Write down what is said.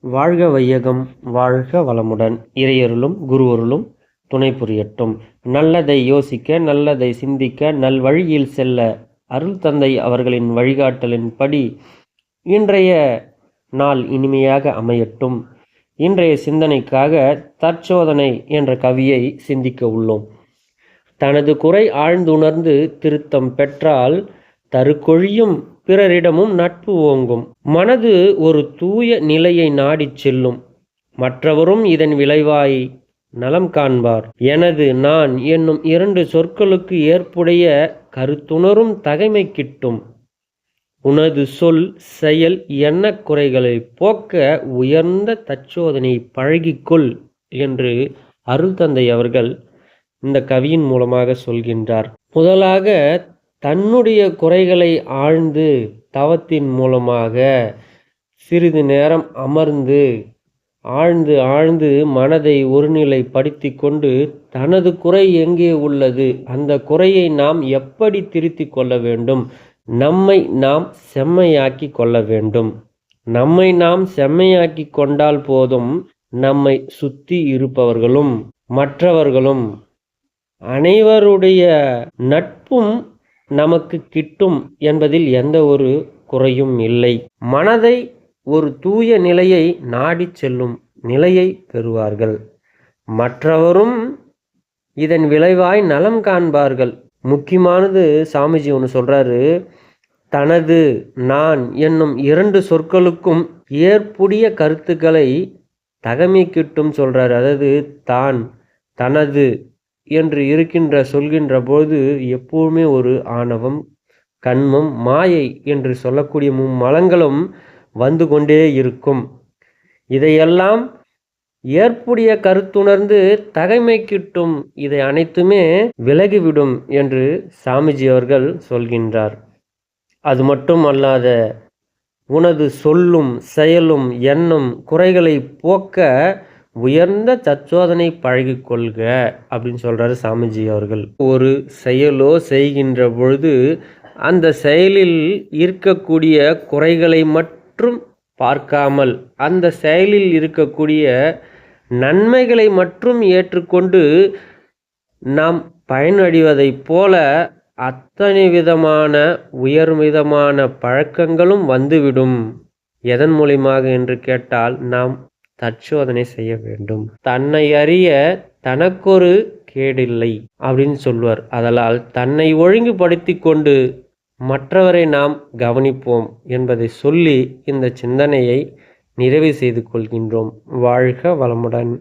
வாழ்க வையகம் வாழ்க வளமுடன். இறையருளும் குருவருளும் துணை புரியட்டும். நல்லதை யோசிக்க நல்லதை சிந்திக்க நல்வழியில் செல்ல அருள் தந்தை அவர்களின் வழிகாட்டலின்படி இன்றைய நாள் இனிமையாக அமையட்டும். இன்றைய சிந்தனைக்காக தற்சோதனை என்ற கவியை சிந்திக்க உள்ளோம். தனது குறை ஆழ்ந்துணர்ந்து திருத்தம் பெற்றால் தருக்கொழியும் பிறரிடமும் நட்பு ஓங்கும். மனது ஒரு தூய நிலையை நாடிச் செல்லும். மற்றவரும் இதன் விளைவாய் நலம் காண்பார். எனது நான் என்னும் இரண்டு சொற்களுக்கு ஏற்புடைய கருத்துணரும் தகைமை கிட்டும். உனது சொல் செயல் எண்ண குறைகளை போக்க உயர்ந்த தச்சோதனை பழகிக்கொள் என்று அருள் தந்தை அவர்கள் இந்த கவியின் மூலமாக சொல்கின்றார். முதலாக தன்னுடைய குறைகளை ஆழ்ந்து தவத்தின் மூலமாக சிறிது நேரம் அமர்ந்து ஆழ்ந்து ஆழ்ந்து மனதை ஒருநிலைப்படுத்தி கொண்டு தனது குறை எங்கே உள்ளது? அந்த குறையை நாம் எப்படி திருத்தி கொள்ள வேண்டும்? நம்மை நாம் செம்மையாக்கி கொள்ள வேண்டும். நம்மை நாம் செம்மையாக்கி கொண்டால் போதும் நம்மை சுத்தி இருப்பவர்களும் மற்றவர்களும் அனைவருடைய நட்பும் நமக்கு கிட்டும் என்பதில் எந்த ஒரு குறையும் இல்லை. மனதை ஒரு தூய நிலையை நாடிச் செல்லும் நிலையை பெறுவார்கள். மற்றவரும் இதன் விளைவாய் நலம் காண்பார்கள். முக்கியமானது சாமிஜி ஒன்று சொல்கிறாரு தனது நான் என்னும் இரண்டு சொற்களுக்கும் ஏற்புடைய கருத்துக்களை தகமை கிட்டும் சொல்கிறார் அதாவது தான் தனது என்று இருக்கின்ற சொல்கின்ற போது எப்போவுமே ஒரு ஆணவம் கண்மம் மாயை என்று சொல்லக்கூடிய மும்மலங்களும் வந்து கொண்டே இருக்கும். இதையெல்லாம் ஏற்புடைய கருத்துணர்ந்து தகைமை கிட்டும் இதை அனைத்துமே விலகிவிடும் என்று சாமிஜி அவர்கள் சொல்கின்றார். அது மட்டும் அல்லாத உனது சொல்லும் செயலும் எண்ணம் குறைகளை போக்க உயர்ந்த சச்சோதனை பழகி கொள்க அப்படின்னு சொல்கிறாரு சாமிஜி அவர்கள். ஒரு செயலோ செய்கின்ற பொழுது அந்த செயலில் இருக்கக்கூடிய குறைகளை மட்டும் பார்க்காமல் அந்த செயலில் இருக்கக்கூடிய நன்மைகளை மட்டும் ஏற்றுக்கொண்டு நாம் பயனடைவதைப் போல அத்தனை விதமான உயர்மிதமான பழக்கங்களும் வந்துவிடும். எதன் மூலியமாக என்று கேட்டால் நாம் தற்சோதனை செய்ய வேண்டும். தன்னை அறிய தனக்கொரு கேடில்லை அப்படின்னு சொல்வார் அதனால் தன்னை ஒழுங்குபடுத்தி கொண்டு மற்றவரை நாம் கவனிப்போம் என்பதை சொல்லி இந்த சிந்தனையை நிறைவு செய்து கொள்கின்றோம். வாழ்க வளமுடன்.